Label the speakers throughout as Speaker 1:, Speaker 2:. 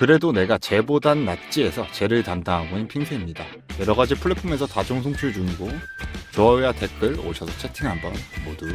Speaker 1: 그래도 내가 쟤보단 낫지 해서 쟤를 담당하고 있는 핑세입니다. 여러 가지 플랫폼에서 다중 송출 중이고 좋아요와 댓글 오셔서 채팅 한번 모두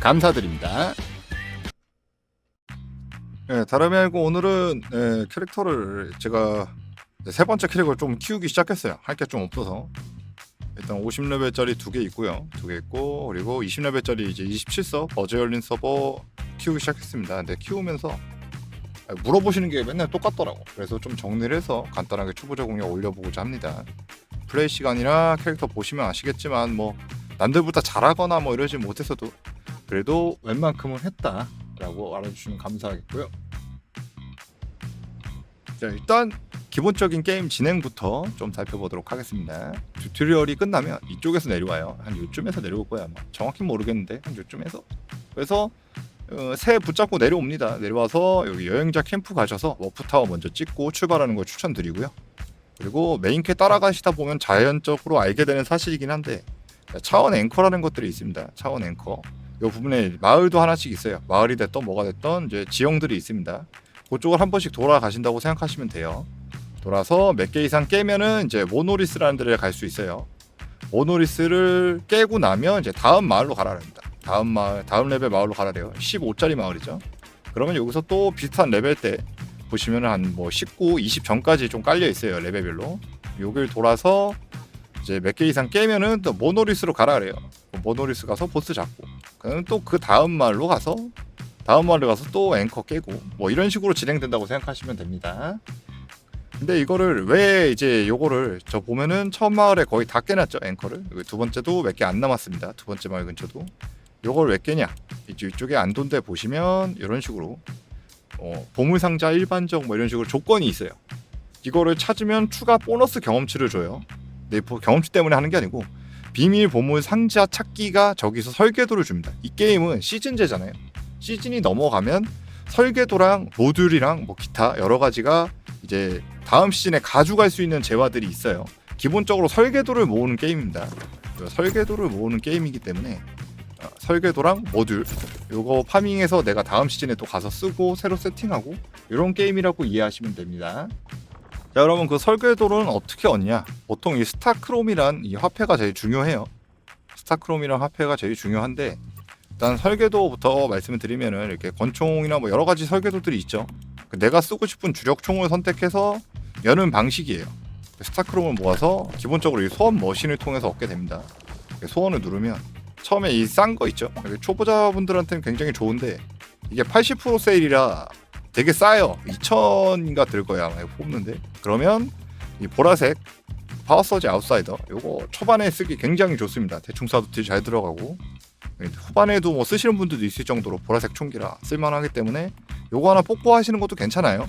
Speaker 1: 감사드립니다. 네, 다름이 아니고 오늘은 네, 캐릭터를 제가 네, 세 번째 캐릭터를 좀 키우기 시작했어요. 할 게 좀 없어서 일단 50레벨짜리 두 개 있고요. 두 개 있고 그리고 20레벨짜리 이제 27서 버즈 열린 서버 키우기 시작했습니다. 근데 키우면서 물어보시는 게 맨날 똑같더라고. 그래서 좀 정리를 해서 간단하게 초보자 공략 올려보고자 합니다. 플레이 시간이나 캐릭터 보시면 아시겠지만 뭐 남들보다 잘하거나 뭐 이러지 못했어도 그래도 웬만큼은 했다라고 알아주시면 감사하겠고요. 자 일단 기본적인 게임 진행부터 좀 살펴보도록 하겠습니다. 튜토리얼이 끝나면 이쪽에서 내려와요. 한 요쯤에서 내려올 거야. 아마. 정확히 모르겠는데 한 요쯤에서. 그래서 어, 새 붙잡고 내려옵니다. 내려와서 여기 여행자 캠프 가셔서 워프타워 먼저 찍고 출발하는 걸 추천드리고요. 그리고 메인캐 따라가시다 보면 자연적으로 알게 되는 사실이긴 한데 차원 앵커라는 것들이 있습니다. 차원 앵커. 이 부분에 마을도 하나씩 있어요. 마을이 됐던 뭐가 됐던 이제 지형들이 있습니다. 그쪽을 한 번씩 돌아가신다고 생각하시면 돼요. 돌아서 몇 개 이상 깨면은 이제 모노리스라는 데를 갈 수 있어요. 모노리스를 깨고 나면 이제 다음 마을로 가라 합니다. 다음 마을, 다음 레벨 마을로 가라래요. 15짜리 마을이죠. 그러면 여기서 또 비슷한 레벨 때 보시면 한 뭐 19, 20 전까지 좀 깔려 있어요 레벨별로. 여길 돌아서 이제 몇 개 이상 깨면은 또 모노리스로 가라 그래요. 모노리스 가서 보스 잡고, 그럼 또 그 다음 마을로 가서 다음 마을로 가서 또 앵커 깨고 뭐 이런 식으로 진행된다고 생각하시면 됩니다. 근데 이거를 왜 이제 요거를 저 보면은 처음 마을에 거의 다 깨놨죠 앵커를 두 번째도 몇 개 안 남았습니다 두 번째 마을 근처도 요걸 왜 깨냐? 이쪽 이쪽에 안돈데 보시면 이런 식으로 어, 보물 상자 일반적 뭐 이런 식으로 조건이 있어요. 이거를 찾으면 추가 보너스 경험치를 줘요. 뭐 경험치 때문에 하는 게 아니고 비밀 보물 상자 찾기가 저기서 설계도를 줍니다. 이 게임은 시즌제잖아요. 시즌이 넘어가면 설계도랑 모듈이랑 뭐 기타 여러 가지가 이제 다음 시즌에 가져갈 수 있는 재화들이 있어요. 기본적으로 설계도를 모으는 게임입니다. 설계도를 모으는 게임이기 때문에 어, 설계도랑 모듈 요거 파밍해서 내가 다음 시즌에 또 가서 쓰고 새로 세팅하고 이런 게임이라고 이해하시면 됩니다. 자 여러분 그 설계도는 어떻게 얻냐? 보통 이 스타크롬이란 이 화폐가 제일 중요해요. 스타크롬이란 화폐가 제일 중요한데 일단 설계도부터 말씀을 드리면은 이렇게 권총이나 뭐 여러 가지 설계도들이 있죠. 그 내가 쓰고 싶은 주력총을 선택해서 여는 방식이에요. 스타크롬을 모아서 기본적으로 이 소환 머신을 통해서 얻게 됩니다. 소원을 누르면 처음에 이 싼 거 있죠. 초보자분들한테는 굉장히 좋은데 이게 80% 세일이라 되게 싸요. 2천인가 들 거야 아마 이거 뽑는데 그러면 이 보라색 파워서지 아웃사이더 요거 초반에 쓰기 굉장히 좋습니다. 대충 딜잘 들어가고 후반에도 뭐 쓰시는 분들도 있을 정도로 보라색 총기라 쓸만하기 때문에 요거 하나 뽑고 하시는 것도 괜찮아요.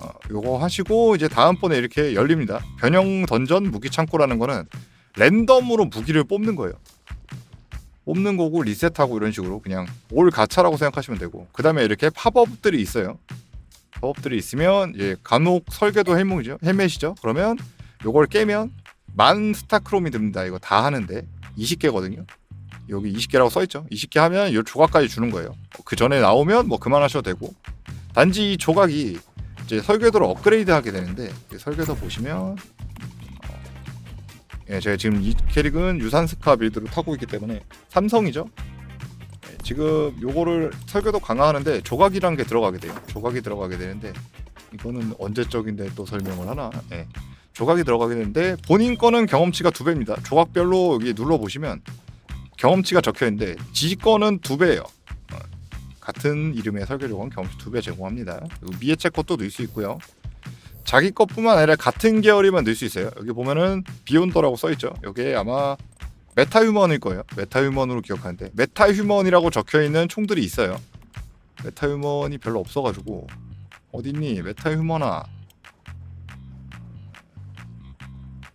Speaker 1: 어, 요거 하시고 이제 다음번에 이렇게 열립니다. 변형 던전 무기 창고라는 거는 랜덤으로 무기를 뽑는 거예요. 뽑는 거고 리셋하고 이런 식으로 그냥 올 가차라고 생각하시면 되고 그 다음에 이렇게 팝업들이 있어요. 팝업들이 있으면 예, 간혹 설계도 헬멧이죠. 헬멧이죠. 그러면 요걸 깨면 만 스타크롬이 듭니다. 이거 다 하는데 20개거든요. 여기 20개라고 써있죠. 20개 하면 이 조각까지 주는 거예요. 그 전에 나오면 뭐 그만하셔도 되고 단지 이 조각이 이제 설계도를 업그레이드 하게 되는데 설계도 보시면 어, 예, 제가 지금 이 캐릭은 유산스카 빌드로 타고 있기 때문에 삼성이죠. 예, 지금 요거를 설계도 강화하는데 조각이란 게 들어가게 돼요. 조각이 들어가게 되는데 이거는 언제적인데 또 설명을 하나? 예. 조각이 들어가게 되는데 본인 거는 경험치가 두 배입니다. 조각별로 여기 눌러 보시면 경험치가 적혀 있는데 지 거는 두 배예요. 어, 같은 이름의 설계 조건 경험치 두 배 제공합니다. 미에체 것도 넣을 수 있고요. 자기 것뿐만 아니라 같은 계열이면 넣을 수 있어요. 여기 보면은 비욘더라고 써 있죠. 여기에 아마 메타휴먼일 거예요. 메타휴먼으로 기억하는데 메타휴먼이라고 적혀 있는 총들이 있어요. 메타휴먼이 별로 없어가지고 어딨니 메타휴먼아?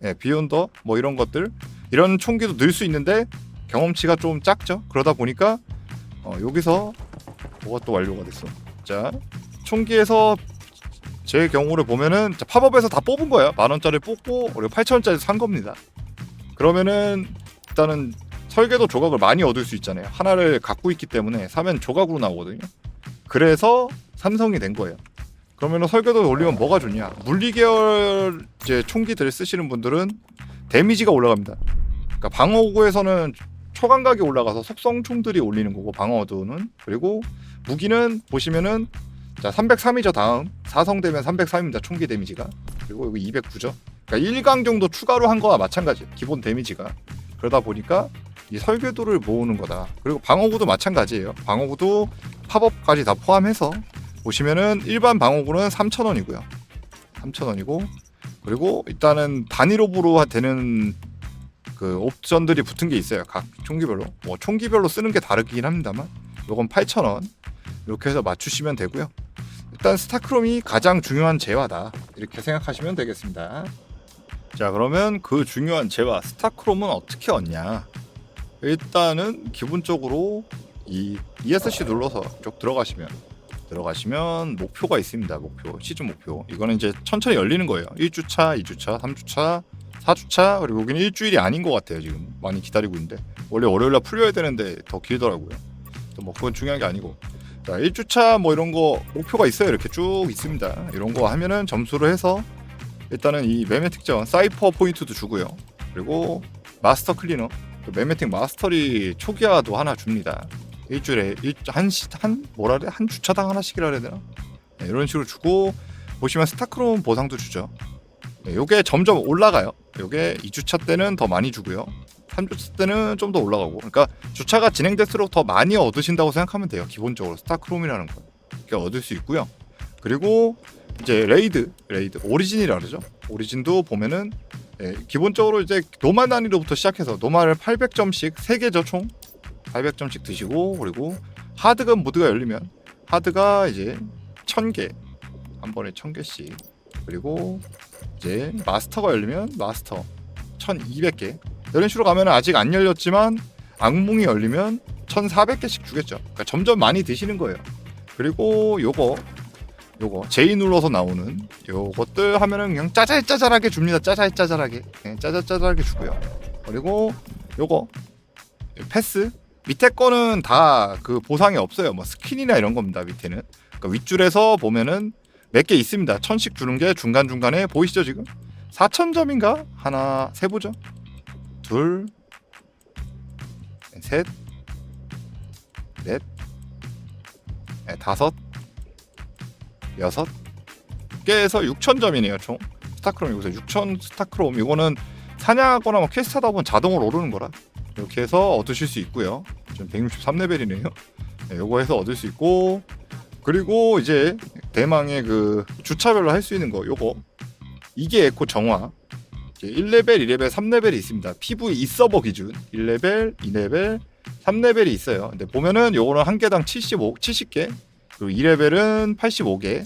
Speaker 1: 예, 네, 비욘더 뭐 이런 것들 이런 총기도 넣을 수 있는데 경험치가 좀 작죠. 그러다 보니까 어, 여기서 뭐가 또 완료가 됐어. 자 총기에서 제 경우를 보면은 자, 팝업에서 다 뽑은 거예요. 만 원짜리 뽑고 그리고 8천 원짜리 산 겁니다. 그러면은 일단은 설계도 조각을 많이 얻을 수 있잖아요. 하나를 갖고 있기 때문에 사면 조각으로 나오거든요. 그래서 삼성이 된 거예요. 그러면 설계도 올리면 뭐가 좋냐? 물리 계열 이제 총기들 쓰시는 분들은 데미지가 올라갑니다. 그러니까 방어구에서는 초감각이 올라가서 속성 총들이 올리는 거고 방어도는 그리고 무기는 보시면은 자 303이죠 다음 4성 되면 303입니다 총기 데미지가 그리고 여기 209죠. 그러니까 1강 정도 추가로 한 거와 마찬가지 기본 데미지가 그러다 보니까 이 설계도를 모으는 거다. 그리고 방어구도 마찬가지예요. 방어구도 팝업까지 다 포함해서 보시면은 일반 방어구는 3,000원이고요. 3,000원이고 그리고 일단은 단일옵으로 되는 그 옵션들이 붙은 게 있어요. 각 총기별로. 뭐 총기별로 쓰는 게 다르긴 합니다만 요건 8,000원. 이렇게 해서 맞추시면 되고요. 일단 스타크롬이 가장 중요한 재화다. 이렇게 생각하시면 되겠습니다. 자, 그러면 그 중요한 재화 스타크롬은 어떻게 얻냐? 일단은 기본적으로 이 ESC 눌러서 쭉 들어가시면 들어가시면 목표가 있습니다. 목표 시즌 목표 이거는 이제 천천히 열리는 거예요. 1주차, 2주차, 3주차, 4주차 그리고 여기는 일주일이 아닌 것 같아요. 지금 많이 기다리고 있는데 원래 월요일날 풀려야 되는데 더 길더라고요. 또뭐 그건 중요한 게 아니고 자 1주차 뭐 이런 거 목표가 있어요. 이렇게 쭉 있습니다. 이런 거 하면은 점수를 해서 일단은 이 매매 특전 사이퍼 포인트도 주고요. 그리고 마스터 클리너 그 매매틱 마스터리 초기화도 하나 줍니다. 일주일에 일, 한, 시, 한 뭐라 그래 한 주차당 하나씩이라 그래야 되나 네, 이런 식으로 주고 보시면 스타크롬 보상도 주죠. 네, 요게 점점 올라가요. 요게 2주차 때는 더 많이 주고요. 3주차 때는 좀 더 올라가고. 그러니까 주차가 진행될수록 더 많이 얻으신다고 생각하면 돼요. 기본적으로 스타크롬이라는 거 이렇게 얻을 수 있고요. 그리고 이제 레이드, 레이드 오리진이라 그러죠. 오리진도 보면은 예, 기본적으로 이제 노말 난이도부터 시작해서 노말 800점씩 3개죠 총 800점씩 드시고 그리고 하드가 모드가 열리면 하드가 이제 1000개 한 번에 1000개씩 그리고 이제 마스터가 열리면 마스터 1200개 이런 식으로 가면 아직 안 열렸지만 악몽이 열리면 1400개씩 주겠죠 그러니까 점점 많이 드시는 거예요 그리고 요거 요거 J 눌러서 나오는 요것들 하면은 그냥 짜잘짜잘하게 줍니다. 짜잘짜잘하게. 네, 짜잘짜잘하게 주고요. 그리고 요거 패스 밑에 거는 다 그 보상이 없어요. 뭐 스킨이나 이런 겁니다. 밑에는. 그러니까 윗줄에서 보면은 몇 개 있습니다. 천씩 주는 게 중간 중간에 보이시죠 지금? 4천 점인가? 하나 세 보죠. 둘, 셋, 넷, 네, 다섯. 여섯. 개에서 6천 점이네요 총. 스타크롬 여기서 6천 스타크롬. 이거는 사냥하거나 뭐 퀘스트 하다 보면 자동으로 오르는 거라 이렇게 해서 얻으실 수 있고요. 지금 163레벨이네요. 네, 요거 해서 얻을 수 있고 그리고 이제 대망의 그 주차별로 할 수 있는 거 요거. 이게 에코 정화 1레벨, 2레벨, 3레벨이 있습니다 PV 2서버 기준 1레벨, 2레벨, 3레벨이 있어요 근데 보면은 요거는 한 개당 75, 70개 그리고 2레벨은 85개,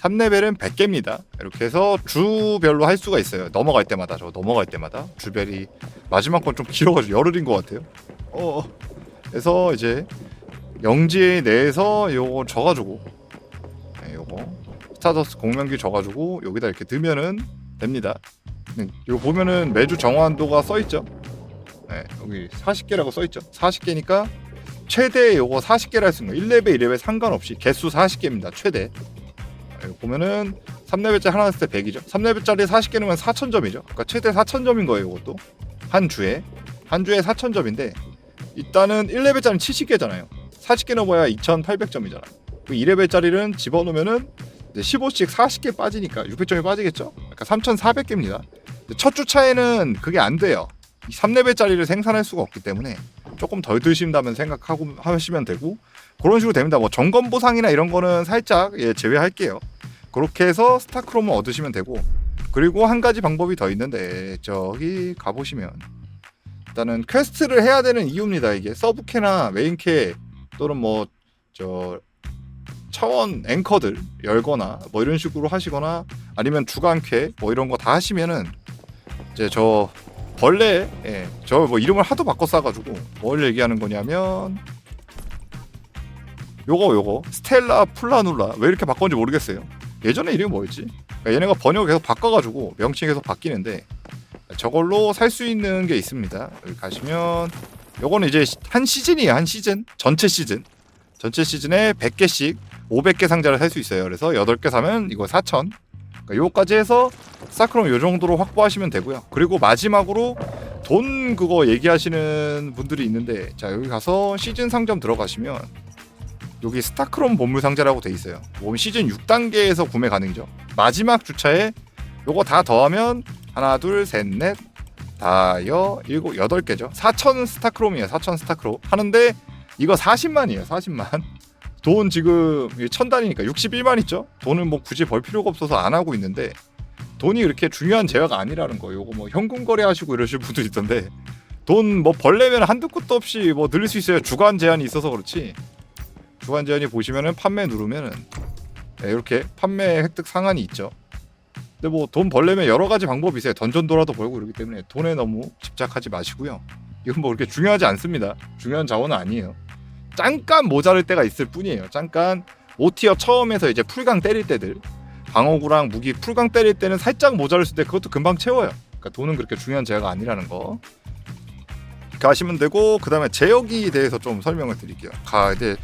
Speaker 1: 3레벨은 100개입니다. 이렇게 해서 주별로 할 수가 있어요. 넘어갈 때마다 저 넘어갈 때마다 주별이 마지막 건 좀 길어가지고 열흘인 것 같아요. 어, 그래서 이제 영지 내에서 요거 져가지고 네, 요거 스타더스 공명기 져가지고 여기다 이렇게 넣으면은 됩니다. 네, 이거 보면은 매주 정화한도가 써 있죠. 네, 여기 40개라고 써 있죠. 40개니까 최대 요거 40개를 할 수 있는 거. 1레벨 2레벨 상관없이 개수 40개입니다 최대. 여기 보면은 3레벨짜리 하나 했을 때 100이죠? 3레벨짜리 40개 넣으면 4000점이죠? 그러니까 최대 4000점인 거예요 이것도. 한 주에. 한 주에 4000점인데 일단은 1레벨짜리는 70개잖아요. 40개 넣어봐야 2800점이잖아. 그 2레벨짜리는 집어넣으면은 이제 15씩 40개 빠지니까 600점이 빠지겠죠 그러니까 3400개입니다 첫 주차에는 그게 안 돼요 3레벨짜리를 생산할 수가 없기 때문에 조금 덜 드신다면 생각하고 하시면 되고 그런 식으로 됩니다. 뭐 점검 보상이나 이런 거는 살짝 예, 제외할게요. 그렇게 해서 스타크롬을 얻으시면 되고 그리고 한 가지 방법이 더 있는데 저기 가보시면 일단은 퀘스트를 해야 되는 이유입니다. 이게 서브캐나 메인캐 또는 뭐 저 차원 앵커들 열거나 뭐 이런 식으로 하시거나 아니면 주간캐 뭐 이런 거 다 하시면은 이제 저 벌레 예, 저 뭐 이름을 하도 바꿔 써가지고 뭘 얘기하는 거냐면 요거 요거. 스텔라 플라눌라. 왜 이렇게 바꿨는지 모르겠어요. 예전에 이름이 뭐였지? 그러니까 얘네가 번역을 계속 바꿔가지고 명칭이 계속 바뀌는데 저걸로 살 수 있는 게 있습니다. 여기 가시면 요거는 이제 한 시즌이에요 한 시즌? 전체 시즌. 전체 시즌에 100개씩 500개 상자를 살 수 있어요. 그래서 8개 사면 이거 4,000. 그러니까 요까지 해서 스타크롬 요 정도로 확보하시면 되고요. 그리고 마지막으로 돈 그거 얘기하시는 분들이 있는데 자 여기 가서 시즌 상점 들어가시면 여기 스타크롬 보물 상자라고 돼 있어요. 몸 시즌 6단계에서 구매 가능이죠. 마지막 주차에 요거 다 더하면 하나 둘셋넷 다여 일곱 여덟 개죠. 4천 스타크롬이에요. 4천 스타크롬 하는데 이거 40만이에요. 40만. 돈 지금 천 단위니까 61만 있죠. 돈은 뭐 굳이 벌 필요가 없어서 안 하고 있는데 돈이 그렇게 중요한 제어가 아니라는 거. 요거 뭐 현금 거래하시고 이러실 분도 있던데 돈 뭐 벌려면 한두 끝도 없이 뭐 늘릴 수 있어요. 주간 제한이 있어서 그렇지. 주간 제한이 보시면은 판매 누르면은 네, 이렇게 판매 획득 상한이 있죠. 근데 뭐 돈 벌려면 여러 가지 방법이 있어요. 던전 돌아도 벌고 이러기 때문에 돈에 너무 집착하지 마시고요. 이건 뭐 그렇게 중요하지 않습니다. 중요한 자원은 아니에요. 잠깐 모자랄 때가 있을 뿐이에요. 잠깐 5티어 처음에서 이제 풀강 때릴 때들 방어구랑 무기 풀강 때릴 때는 살짝 모자랄 때 그것도 금방 채워요. 그러니까 돈은 그렇게 중요한 제어가 아니라는 거. 하시면 되고 그 다음에 제어기에 대해서 좀 설명을 드릴게요. 가 이제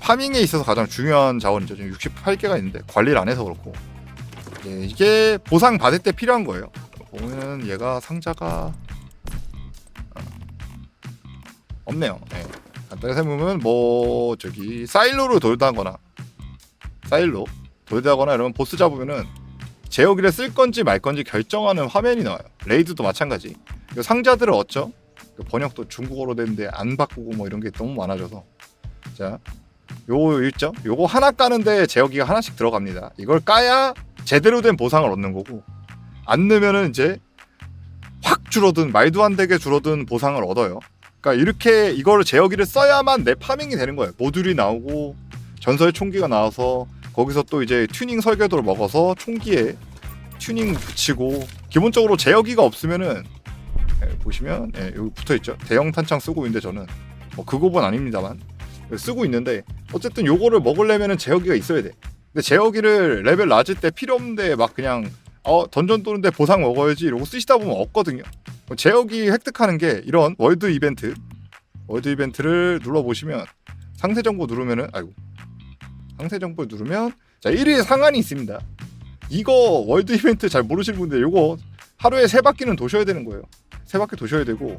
Speaker 1: 파밍에 있어서 가장 중요한 자원이죠. 지금 68개가 있는데 관리를 안 해서 그렇고 예, 이게 보상 받을 때 필요한 거예요. 보면 얘가 상자가 어, 없네요. 예. 간단히 설명하면 뭐 저기 사일로로 돌다거나 사일로 돌다거나 이러면 보스 잡으면은 제어기를 쓸 건지 말 건지 결정하는 화면이 나와요. 레이드도 마찬가지. 이 상자들을 얻죠. 그 번역도 중국어로 됐는데 안 바꾸고 뭐 이런 게 너무 많아져서 자 요거 있죠? 요거 하나 까는데 제어기가 하나씩 들어갑니다. 이걸 까야 제대로 된 보상을 얻는 거고 안 넣으면은 이제 확 줄어든 말도 안 되게 줄어든 보상을 얻어요. 그러니까 이렇게 이거를 제어기를 써야만 내 파밍이 되는 거예요. 모듈이 나오고 전설 총기가 나와서 거기서 또 이제 튜닝 설계도를 먹어서 총기에 튜닝 붙이고 기본적으로 제어기가 없으면은 예, 보시면 예, 여기 붙어 있죠. 대형 탄창 쓰고 있는데 저는 뭐 그거는 아닙니다만 쓰고 있는데 어쨌든 요거를 먹으려면은 제어기가 있어야 돼. 근데 제어기를 레벨 낮을 때 필요 없는데 막 그냥 어 던전 도는데 보상 먹어야지 이러고 쓰시다 보면 없거든요. 제어기 획득하는 게 이런 월드 이벤트 월드 이벤트를 눌러 보시면 상세 정보 누르면은 아이고 상세 정보 누르면 자 1위 상한이 있습니다. 이거 월드 이벤트 잘 모르시는 분들 이거 하루에 세 바퀴는 도셔야 되는 거예요. 세 바퀴 도셔야 되고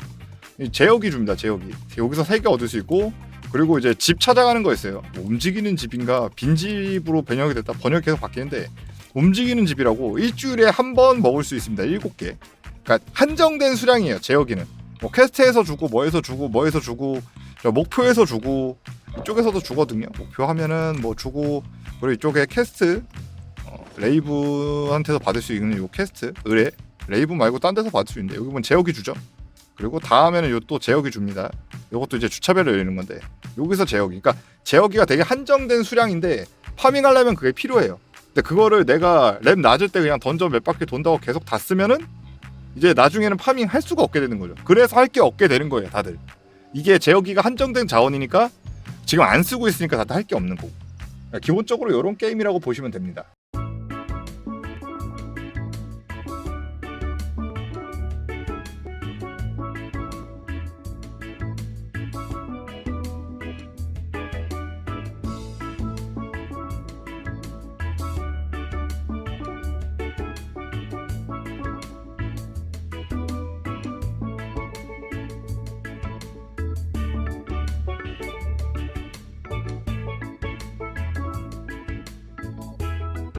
Speaker 1: 이 제어기 줍니다. 제어기 여기서 세 개 얻을 수 있고 그리고 이제 집 찾아가는 거 있어요. 뭐 움직이는 집인가 빈 집으로 변형이 됐다 번역 계속 바뀌는데 움직이는 집이라고 일주일에 한 번 먹을 수 있습니다. 일곱 개. 그러니까 한정된 수량이에요. 제어기는. 뭐 퀘스트에서 주고 뭐에서 주고 뭐에서 주고 저 목표에서 주고 이쪽에서도 주거든요. 목표 하면은 뭐 주고 그리고 이쪽에 퀘스트 어, 레이브한테서 받을 수 있는 요 퀘스트 의뢰 레이브 말고 딴 데서 받을 수 있는데 여기 보면 제어기 주죠. 그리고 다음에는 요 또 제어기 줍니다. 요것도 이제 주차별로 열리는 건데 여기서 제어기. 그러니까 제어기가 되게 한정된 수량인데 파밍하려면 그게 필요해요. 근데 그거를 내가 랩 낮을 때 그냥 던져 몇 바퀴 돈다고 계속 다 쓰면은 이제 나중에는 파밍 할 수가 없게 되는 거죠. 그래서 할 게 없게 되는 거예요, 다들. 이게 제어기가 한정된 자원이니까 지금 안 쓰고 있으니까 다들 할 게 없는 거고. 그러니까 기본적으로 이런 게임이라고 보시면 됩니다.